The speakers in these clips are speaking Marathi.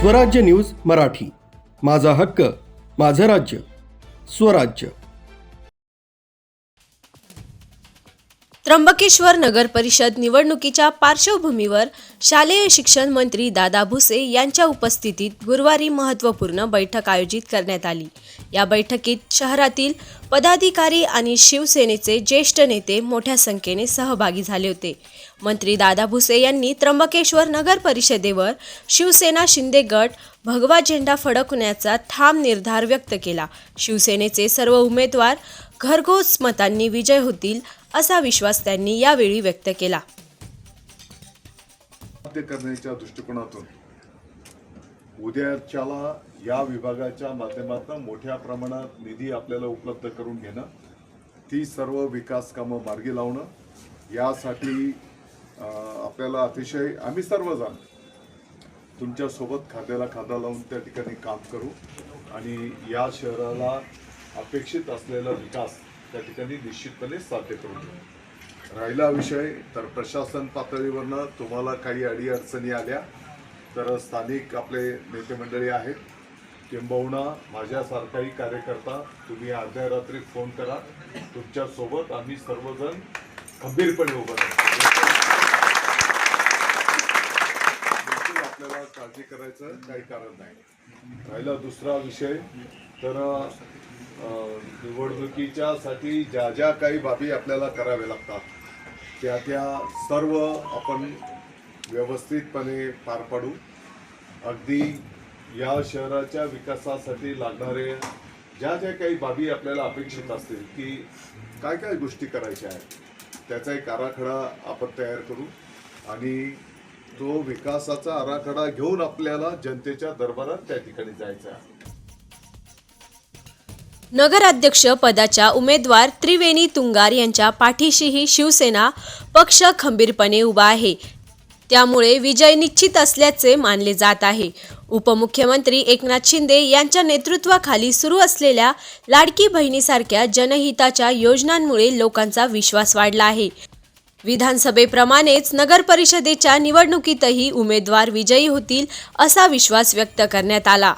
स्वराज्य न्यूज मराठी. माझा हक्क माझं राज्य स्वराज्य. त्र्यंबकेश्वर नगर परिषद निवडणुकीच्या पार्श्वभूमीवर शालेय शिक्षण मंत्री दादा भुसे यांच्या उपस्थितीत गुरुवारी महत्त्वपूर्ण बैठक आयोजित करण्यात आली. या बैठकीत शहरातील पदाधिकारी आणि शिवसेनेचे ज्येष्ठ नेते मोठ्या संख्येने सहभागी झाले होते. मंत्री दादा भुसे यांनी त्र्यंबकेश्वर नगर परिषदेवर शिवसेना शिंदे गट भगवा झेंडा फडकवण्याचा ठाम निर्धार व्यक्त केला. शिवसेनेचे सर्व उमेदवार घरघोस मतांनी विजय होतील असा विश्वास त्यांनी यावेळी व्यक्त केला. करण्याच्या दृष्टिकोनातून उद्याच्याला या विभागाच्या माध्यमातून मोठ्या प्रमाणात निधी आपल्याला उपलब्ध करून घेणं ती सर्व विकास कामं मार्गी लावणं यासाठी आपल्याला अतिशय आम्ही सर्वजण तुमच्यासोबत खाद्याला खादा लावून त्या ठिकाणी काम करू आणि या शहराला अपेक्षित असलेला विकास त्या ठिकाणी निश्चितपणे साध्य करू राहिला विषय तर प्रशासन पातळीवरनं तुम्हाला काही अडीअडचणी आल्या तर स्थानिक आपले नेते मंडळी आहेत. किंबहुना माझ्यासारखाही कार्यकर्ता तुम्ही अर्ध्या रात्री फोन करा. तुमच्यासोबत आम्ही सर्वजण खंबीरपणे उभं राहतो आपल्याला काळजी करायचं काही कारण नाही. राहिला दुसरा विषय तर निवडणुकीच्यासाठी निवडणुकीच्या साठी ज्या ज्या काही बाबी आपल्याला कराव्या लागतात त्या त्या सर्व आपण व्यवस्थितपणे पार पाडू. अगदी या शहराच्या विकासासाठी लागणारे ज्या ज्या काही बाबी आपल्याला अपेक्षित असतील की काय काय गोष्टी करायच्या आहेत त्याचा एक आराखडा आपण तयार करू. आणि तो विकासाचा आराखडा घेऊन आपल्याला जनतेच्या दरबारात त्या ठिकाणी जायचं आहे. नगराध्यक्ष पदाच्या उमेदवार त्रिवेणी तुंगार यांच्या पाठीशीही शिवसेना पक्ष खंबीरपणे उभा आहे. त्यामुळे विजय निश्चित असल्याचे मानले जात आहे. उपमुख्यमंत्री एकनाथ शिंदे यांच्या नेतृत्वाखाली सुरू असलेल्या लाडकी बहिणीसारख्या जनहिताच्या योजनांमुळे लोकांचा विश्वास वाढला आहे. विधानसभेप्रमाणेच नगर परिषदेच्या निवडणुकीतही उमेदवार विजयी होतील असा विश्वास व्यक्त करण्यात आला.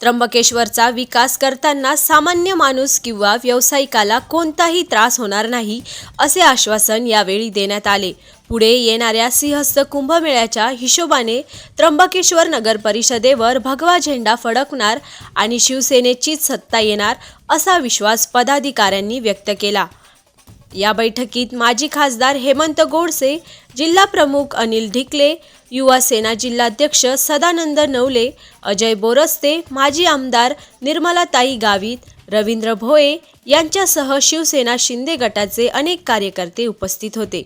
त्र्यंबकेश्वरचा विकास करताना सामान्य माणूस किंवा व्यावसायिकाला कोणताही त्रास होणार नाही असे आश्वासन यावेळी देण्यात आले. पुढे येणाऱ्या सिंहस्थ कुंभमेळ्याच्या हिशोबाने त्र्यंबकेश्वर नगर परिषदेवर भगवा झेंडा फडकणार आणि शिवसेनेचीच सत्ता येणार असा विश्वास पदाधिकाऱ्यांनी व्यक्त केला. या बैठकीत माजी खासदार हेमंत गोडसे जिल्हा प्रमुख अनिल ढिकले युवा सेना जिल्हाध्यक्ष सदानंद नवले अजय बोरस्ते माजी आमदार निर्मलाताई गावित रवींद्र भोये यांच्यासह शिवसेना शिंदे गटाचे अनेक कार्यकर्ते उपस्थित होते.